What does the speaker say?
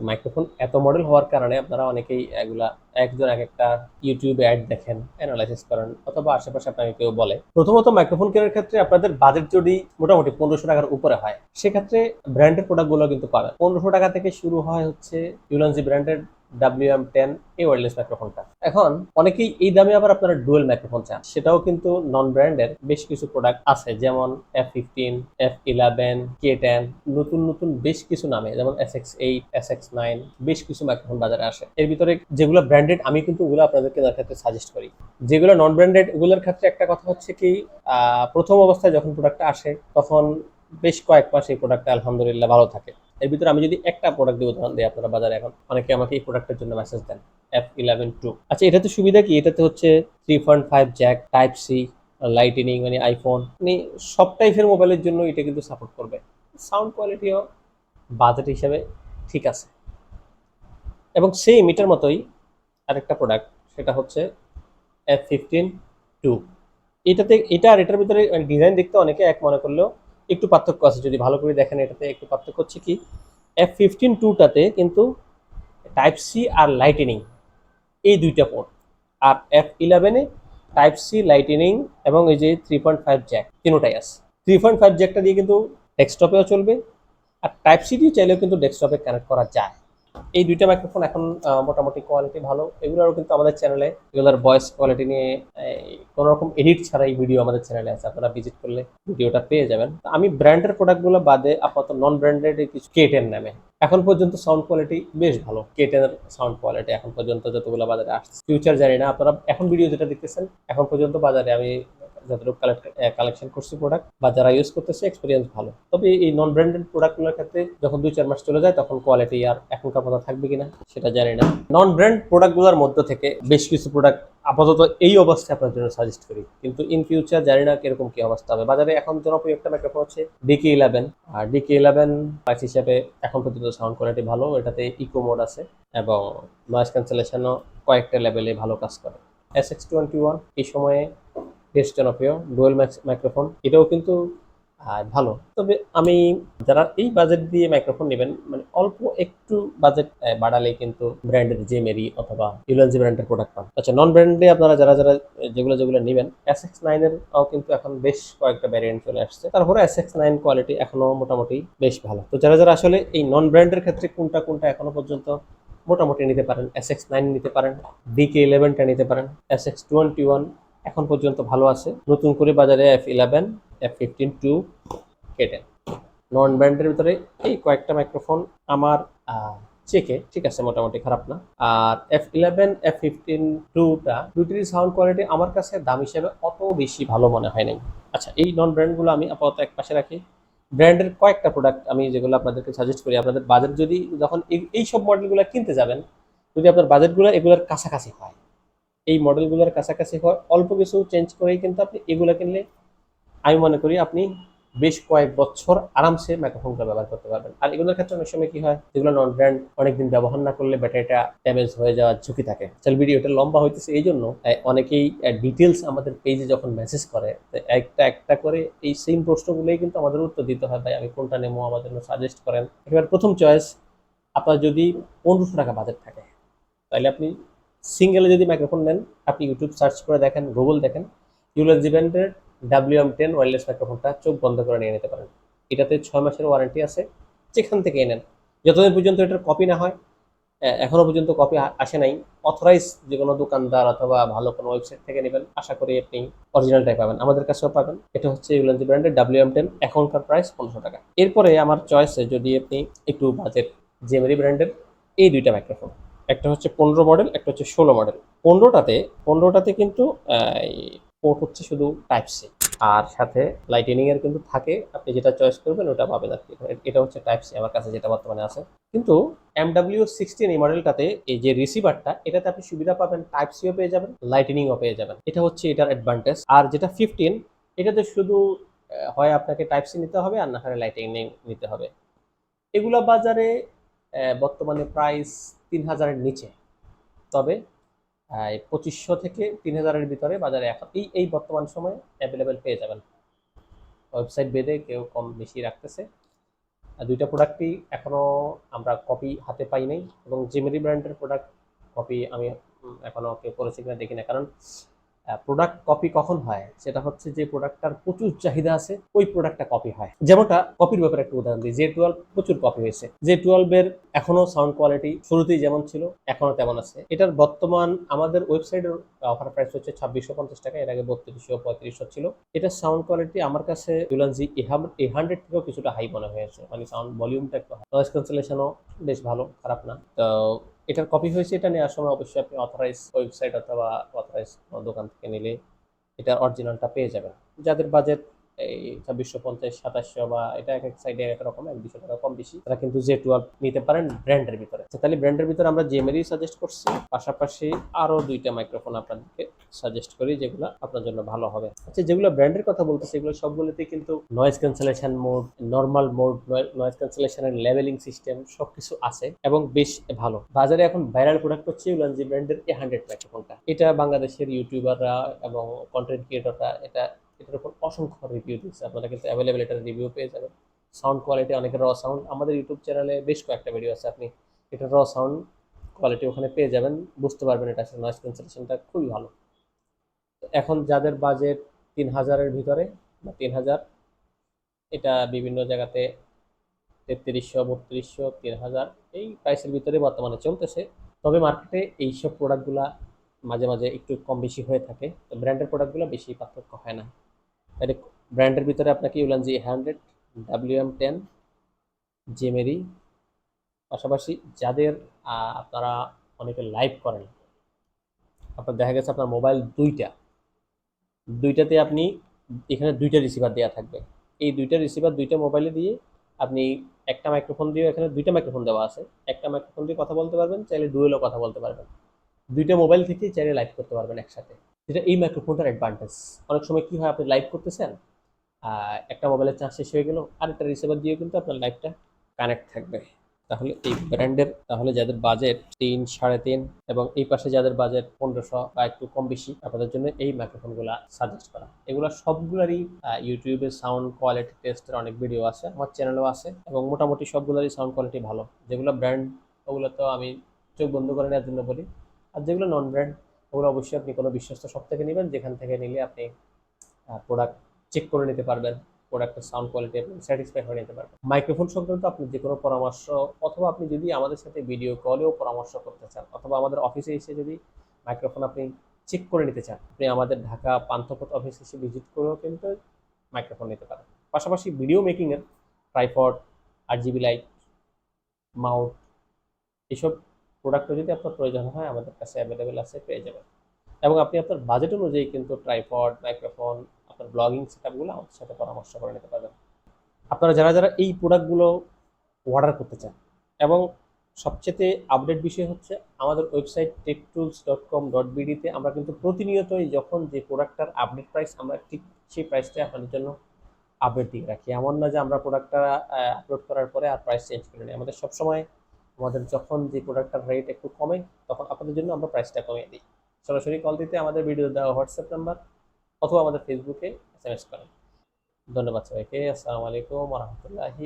Microphone এত model হওয়ার কারণে আপনারা অনেকেই এগুলা একজন এক একটা ইউটিউবে অ্যাড দেখেন অ্যানালাইসিস করেন, অথবা আশেপাশে আপনাকে কেউ বলে। প্রথমত মাইক্রোফোন কেনার ক্ষেত্রে আপনাদের বাজেট যদি মোটামুটি পনেরোশো টাকার উপরে হয়, সেক্ষেত্রে ব্র্যান্ডের প্রোডাক্টগুলো কিন্তু পাবেন। পনেরোশো টাকা থেকে শুরু হয় হচ্ছে ইউলানজি ব্র্যান্ডের ডাব্লিউ এম টেন এই ওয়ারলেস মাইক্রোফোনটা এখন অনেকেই এই দামে আবার আপনারা ডুয়েল মাইক্রোফোন চান। সেটাও কিন্তু নন ব্র্যান্ডের বেশ কিছু প্রোডাক্ট আছে, যেমন F fifteen F eleven K ten নতুন নতুন বেশ কিছু নামে, যেমন S X eight S X nine বেশ কিছু মাইক্রোফোন বাজারে আসে। এর ভিতরে যেগুলো ব্র্যান্ডেড আমি কিন্তু ওগুলো আপনাদেরকে কেনার ক্ষেত্রে সাজেস্ট করি। যেগুলো নন ব্র্যান্ডেড ওগুলোর ক্ষেত্রে একটা কথা হচ্ছে কি প্রথম অবস্থায় যখন প্রোডাক্টটা আসে, তখন বেশ কয়েক মাস এই প্রোডাক্টটা আলহামদুলিল্লাহ ভালো থাকে। এর ভিতরে আমি যদি একটা প্রোডাক্ট দিয়ে উদাহরণ দিই আপনারা বাজারে এখন অনেকে আমাকে এই প্রোডাক্টের জন্য মেসেজ দেন এফ ইলেভেন টু আচ্ছা এটাতে সুবিধা কি? এটাতে হচ্ছে three point five jack type C lightning মানে আইফোন মানে সব টাইপের মোবাইলের জন্য এটা কিন্তু সাপোর্ট করবে। সাউন্ড কোয়ালিটিও বাজেট হিসাবে ঠিক আছে। এবং সেই মিটার মতোই আরেকটা প্রোডাক্ট সেটা হচ্ছে এফ ফিফটিন টু এটাতে, এটা আর এটার ভিতরে ডিজাইন দেখতে অনেকে এক মনে করলেও একটু পার্থক্য আছে, যদি ভালো করে দেখেন এটাতে একটু পার্থক্য হচ্ছে কি এফ ফিফটিন টুটাতে কিন্তু টাইপ সি আর লাইটেনিং এই দুইটা পোর্ট আর এফ ইলেভেনে টাইপ সি লাইটেনিং এবং এই যে থ্রি পয়েন্ট ফাইভ জ্যাক তিনোটাই আছে। থ্রি পয়েন্ট ফাইভ জ্যাকটা দিয়ে কিন্তু ডেস্কটপেও চলবে, আর টাইপ সি দিয়ে চাইলেও কিন্তু ডেস্কটপে কানেক্ট করা যায়। এই দুইটা মাইক্রোফোন এখন মোটামুটি কোয়ালিটি ভালো। এগুলোরও কিন্তু আমাদের চ্যানেলে এগুলোর ভয়েস কোয়ালিটি নিয়ে এই, কোনো রকম এডিট ছাড়াই ভিডিও আমাদের চ্যানেলে আছে। আপনারা ভিজিট করলে ভিডিওটা পেয়ে যাবেন। আমি ব্র্যান্ডের প্রোডাক্টগুলো বাদে আপাতত নন ব্র্যান্ডেড কিছু কেটের নামে। এখন পর্যন্ত সাউন্ড কোয়ালিটি বেশ ভালো। কে টেনের সাউন্ড কোয়ালিটি এখন পর্যন্ত যতগুলো বাজারে আসছে। ফিউচার জানি না আপনারা এখন ভিডিও যেটা দেখতেছেন এখন পর্যন্ত বাজারে আমি যতটুকু কালেকশন করছি প্রোডাক্ট বা যারা ইউজ করতেছে এক্সপিরিয়েন্স ভালো। তবে এই নন ব্র্যান্ডেড প্রোডাক্টগুলোর ক্ষেত্রে যখন দুই, চার মাস চলে যায়, তখন কোয়ালিটি আর এখনকার মতো থাকবে কিনা সেটা জানি না। নন ব্র্যান্ড প্রোডাক্টগুলোর মধ্যে থেকে বেশ কিছু প্রোডাক্ট আপাতত এই অবস্থায় আপনার জন্য সাজেস্ট করি। কিন্তু ইন ফিউচার জানি না কীরকম কি অবস্থা হবে। বাজারে এখন জনপ্রিয় একটা মাইক্রোফোন হচ্ছে ডিকে ইলেভেন আর ডিকে ইলেভেন প্রাইস হিসাবে এখন পর্যন্ত সাউন্ড কোয়ালিটি ভালো। এটাতে ইকো মোড আছে এবং নয়েজ ক্যান্সেলেশনও কয়েকটা লেভেলে ভালো কাজ করে। এস এক্স টোয়েন্টি ওয়ান এই সময়ে বেশ জনপ্রিয় ডুয়েল মাইক্রোফোন এটাও কিন্তু ভালো। তবে আমি যারা এই বাজেট দিয়ে মাইক্রোফোন নেবেন মানে অল্প একটু বাজেট বাড়ালে কিন্তু ব্র্যান্ডের যে মেরি অথবা ইউএলজি ব্র্যান্ডের প্রোডাক্ট পান আচ্ছা নন ব্র্যান্ডে আপনারা যারা যারা, যেগুলো যেগুলো নেবেন এস এক্স নাইনের কিন্তু এখন বেশ কয়েকটা ভ্যারিয়েন্ট চলে আসছে। তারপরে এস এক্স নাইন কোয়ালিটি এখনও মোটামুটি বেশ ভালো। তো যারা যারা আসলে এই নন ব্র্যান্ডের ক্ষেত্রে কোনটা কোনটা এখনও পর্যন্ত মোটামুটি নিতে পারেন এস এক্স নাইন নিতে পারেন ডিকে ইলেভেনটা নিতে পারেন এস এক্স টোয়েন্টি ওয়ান এখন পর্যন্ত ভালো আছে। নতুন করে বাজারে F eleven F fifteen two K ten non ব্র্যান্ডের ভিতরে এই কয়েকটা মাইক্রোফোন আমার চেকে, ঠিক আছে, মোটামুটি খারাপ না। আর এফ ইলেভেন এফ ফিফটিন টুটা দুটির সাউন্ড কোয়ালিটি আমার কাছে দাম হিসেবে অত বেশি ভালো মনে হয় নাই। আচ্ছা এই নন ব্র্যান্ডগুলো আমি আপাতত এক পাশে রাখি। ব্র্যান্ডের কয়েকটা প্রোডাক্ট আমি যেগুলো আপনাদেরকে সাজেস্ট করি, আপনাদের বাজেট যদি যখন এই- সব মডেলগুলো কিনতে যাবেন, যদি আপনার বাজেটগুলো এগুলোর কাছাকাছি হয় এই মডেলগুলোর কাছাকাছি হয়, অল্প কিছু চেঞ্জ করেই কিন্তু আপনি এগুলো কিনলে আমি মনে করি আপনি বেশ কয়েক বছর আরামসে মাইক্রোফোনটা ব্যবহার করতে পারবেন। আর এগুলোর ক্ষেত্রে অনেক সময় কি হয়, যেগুলো নন ব্র্যান্ড অনেকদিন ব্যবহার না করলে ব্যাটারিটা ড্যামেজ হয়ে যাওয়ার ঝুঁকি থাকে। চল ভিডিওটা লম্বা হইতেছে এই জন্য অনেকেই ডিটেলস আমাদের পেজে যখন মেসেজ করে একটা একটা করে এই সেম প্রশ্নগুলোই কিন্তু আমাদের উত্তর দিতে হয়, ভাই, আমি কোনটা নেব? জন্য সাজেস্ট করেন। এবার প্রথম চয়েস আপনার যদি পনেরোশো টাকা বাজেট থাকে, তাহলে আপনি সিঙ্গেলে যদি মাইক্রোফোন নেন, আপনি ইউটিউব সার্চ করে দেখেন গুগল দেখেন ইউএলজি ব্র্যান্ডের ডাব্লিউ এম টেন ওয়ারলেস মাইক্রোফোনটা চোখ বন্ধ করে নিয়ে নিতে পারেন। এটাতে ছয় মাসের ওয়ারেন্টি আছে, যেখান থেকে নেন। যতদিন পর্যন্ত এটার কপি না হয় এখনও পর্যন্ত কপি আসে নাই অথরাইজ যে কোনো দোকানদার অথবা ভালো কোনো ওয়েবসাইট থেকে নেবেন, আশা করি আপনি অরিজিনালটাই পাবেন। আমাদের কাছেও পাবেন। এটা হচ্ছে ইউএলজি ব্র্যান্ডের ডাব্লিউ এম টেন এখনকার প্রাইস পনেরোশো টাকা। এরপরে আমার চয়েসে যদি আপনি একটু বাজেট জেমেরি ব্র্যান্ডের এই দুইটা মাইক্রোফোন একটা হচ্ছে পনেরো মডেল একটা হচ্ছে ষোলো মডেল পনেরোটাতে পনেরোটাতে কিন্তু পোর্ট হচ্ছে শুধু টাইপ সি আর সাথে লাইটেনিং এর কিন্তু থাকে, আপনি যেটা চয়েস করবেন ওটা পাবেন আর কি। এটা হচ্ছে টাইপ সি আমার কাছে যেটা বর্তমানে আছে। কিন্তু এম ডাব্লিউ সিক্সটিন এই মডেলটাতে এই যে রিসিভারটা এটাতে আপনি সুবিধা পাবেন টাইপ সিও পেয়ে যাবেন লাইটেনিংও পেয়ে যাবেন। এটা হচ্ছে এটার অ্যাডভান্টেজ আর যেটা ফিফটিন এটাতে শুধু হয় আপনাকে টাইপ সি নিতে হবে আর না হলে লাইটেনিং নিতে হবে। এগুলো বাজারে বর্তমানে প্রাইস তিন হাজারের নিচে। তবে পঁচিশশো থেকে তিন হাজারের ভিতরে বাজারে এখন এই এই বর্তমান সময়ে অ্যাভেলেবেল পেয়ে যাবেন। ওয়েবসাইট বেঁধে কেউ কম বেশি রাখতেছে। আর দুইটা প্রোডাক্টই এখনও আমরা কপি হাতে পাই নাই এবং জেমেরি ব্র্যান্ডের প্রোডাক্ট কপি আমি এখনও এখনও কেউ করেছে কিনা দেখি না। কারণ প্রোডাক্ট কপি কখন হয়, সেটা হচ্ছে যে প্রোডাক্টটার প্রচুর চাহিদা আছে, ওই প্রোডাক্টটা কপি হয়। যেমনটা কপির ব্যাপারে একটা উদাহরণ দিই জে টুয়েলভ প্রচুর কপি হয়েছে। জে টুয়েলভের এখনও সাউন্ড কোয়ালিটি শুরুতেই যেমন ছিল, এখনও তেমন আছে। এটার বর্তমান আমাদের ওয়েবসাইটের অফার প্রাইস হচ্ছে ছাব্বিশশো পঞ্চাশ টাকা, এর আগে বত্রিশশো, পঁয়ত্রিশশো ছিল। এটার সাউন্ড কোয়ালিটি আমার কাছে দুলানজি এ হান্ড্রেড থেকেও কিছুটা হাই মনে হয়েছে। মানে সাউন্ড ভলিউমটা একটু নয়েজ ক্যান্সেলেশনও বেশ ভালো, খারাপ না। তো এটার কপি হয়েছে, এটা নেওয়ার সময় অবশ্যই আপনি অথরাইজ ওয়েবসাইট অথবা অথরাইজ দোকান থেকে নিলে এটার অরিজিনালটা পেয়ে যাবেন। যাদের বাজেট এই ছাব্বিশশো পঞ্চাশ সাতাশশো বা এটা এক এক সাইডে এক রকম এক দুশো টাকা কম বেশি। তারা কিন্তু জে টুয়েলভ নিতে পারেন ব্র্যান্ডের ভিতরে। আচ্ছা, তাহলে ব্র্যান্ডের ভিতরে আমরা জেমেরই সাজেস্ট করছি। পাশাপাশি আরও দুইটা মাইক্রোফোন আপনাদেরকে সাজেস্ট করি যেগুলো আপনার জন্য ভালো হবে। আচ্ছা যেগুলো ব্র্যান্ডের কথা বলতেছি এগুলো সবগুলোতে কিন্তু noise cancellation mode normal mode noise ক্যান্সেলেশনের levelling system সবকিছু আছে এবং বেশ ভালো। বাজারে এখন ভাইরাল প্রোডাক্ট হচ্ছে ইউলানজি ব্র্যান্ডের এ হান্ড্রেড মাইক্রোফোনটা এটা বাংলাদেশের ইউটিউবাররা এবং কন্টেন্ট ক্রিয়েটররা এটা এটার উপর অসংখ্য রিভিউ দিচ্ছে আপনারা কিন্তু অ্যাভেলেবেল এটার রিভিউ পেয়ে যাবেন। সাউন্ড কোয়ালিটি অনেকের র সাউন্ড আমাদের ইউটিউব চ্যানেলে বেশ কয়েকটা ভিডিও আছে। আপনি এটার র সাউন্ড কোয়ালিটি ওখানে পেয়ে যাবেন। বুঝতে পারবেন এটা আসলে নয়েজ ক্যান্সেলেশনটা খুবই ভালো। এখন যাদের বাজেট তিন হাজারের ভিতরে বা তিন হাজার, এটা বিভিন্ন জায়গাতে তেত্রিশশো, বত্রিশশো, তিন হাজার, এই প্রাইসের ভিতরে বর্তমানে চলতেছে। তবে মার্কেটে এইসব প্রোডাক্টগুলা মাঝে মাঝে একটু কম বেশি হয়ে থাকে। তো ব্র্যান্ডের প্রোডাক্টগুলো বেশি পার্থক্য হয় না। তাহলে ব্র্যান্ডের ভিতরে আপনাকে Ulanzi hundred W M ten, জেমেরি। পাশাপাশি যাদের আপনারা অনেকে লাইভ করেন, আপনার দেখা গেছে আপনার মোবাইল দুইটা। দুইটাতে আপনি, এখানে দুইটা রিসিভার দেওয়া থাকবে। এই দুইটা রিসিভার দুইটা মোবাইলে দিয়ে আপনি একটা মাইক্রোফোন দিয়ে এখানে দুইটা মাইক্রোফোন দেওয়া আছে। একটা মাইক্রোফোন দিয়ে কথা বলতে পারবেন, চাইলে ডুয়েলও কথা বলতে পারবেন। দুইটা মোবাইল থেকেই চাইলে লাইভ করতে পারবেন একসাথে। যেটা এই মাইক্রোফোনটার অ্যাডভান্টেজ অনেক সময় কি হয়, আপনি লাইভ করতেছেন একটা মোবাইলের চার্জ শেষ হয়ে গেল, আরেকটা রিসিভার দিয়েও কিন্তু আপনার লাইভটা কানেক্ট থাকবে। তাহলে এই ব্র্যান্ডের তাহলে যাদের বাজেট তিন, সাড়ে তিন এবং এই পাশে যাদের বাজেট পনেরোশো বা একটু কম বেশি, আপনাদের জন্য এই মাইক্রোফোনগুলো সাজেস্ট করা। এগুলো সবগুলোরই ইউটিউবে সাউন্ড কোয়ালিটি টেস্টের অনেক ভিডিও আছে, আমার চ্যানেলও আছে এবং মোটামুটি সবগুলোরই সাউন্ড কোয়ালিটি ভালো। যেগুলো ব্র্যান্ড ওগুলো তো আমি চোখ বন্ধ করে নেওয়ার জন্য বলি, আর যেগুলো নন ব্র্যান্ড ওগুলো অবশ্যই আপনি কোনো বিশ্বস্ত শপ থেকে নেবেন, যেখান থেকে নিলে আপনি প্রোডাক্ট চেক করে নিতে পারবেন প্রোডাক্টের সাউন্ড কোয়ালিটি আপনি স্যাটিসফাই হয়ে নিতে পারবেন। মাইক্রোফোন সংক্রান্ত আপনি যে কোনো পরামর্শ, অথবা আপনি যদি আমাদের সাথে ভিডিও কলেও পরামর্শ করতে চান, অথবা আমাদের অফিসে এসে যদি মাইক্রোফোন আপনি চেক করে নিতে চান, আপনি আমাদের ঢাকা পান্থপথ অফিস এসে ভিজিট করেও কিন্তু মাইক্রোফোন নিতে পারেন। পাশাপাশি video মেকিংয়ের tripod R G B light mouth এসব প্রোডাক্টও যদি আপনার প্রয়োজন হয়, আমাদের কাছে অ্যাভেলেবেল আছে, পেয়ে যাবেন। এবং আপনি আপনার বাজেট অনুযায়ী কিন্তু ট্রাইপড মাইক্রোফোন আপনার ব্লগিং সেটআপগুলো আমাদের সাথে পরামর্শ করে নিতে পারবেন। আপনারা যারা যারা এই প্রোডাক্টগুলো অর্ডার করতে চান, এবং সবচেয়ে আপডেট বিষয় হচ্ছে, আমাদের website tech tools dot com dot বিডিতে আমরা কিন্তু প্রতিনিয়তই যখন যে প্রোডাক্টটার আপডেট প্রাইস আমরা ঠিক সেই প্রাইসটা আপনাদের জন্য আপডেট দিয়ে রাখি। এমন না যে আমরা প্রোডাক্টটা আপলোড করার পরে আর প্রাইস চেঞ্জ করে নিই। আমাদের সবসময় আমাদের যখন যে প্রোডাক্টটার রেট একটু কমে, তখন আপনাদের জন্য আমরা প্রাইসটা কমিয়ে দিই। সরাসরি কল দিতে আমাদের ভিডিও দেওয়া হোয়াটসঅ্যাপ নাম্বার অথবা আমাদের ফেসবুকে এস এম এস করেন। ধন্যবাদ সবাইকে। আসসালামু আলাইকুম রহমতুল্লাহি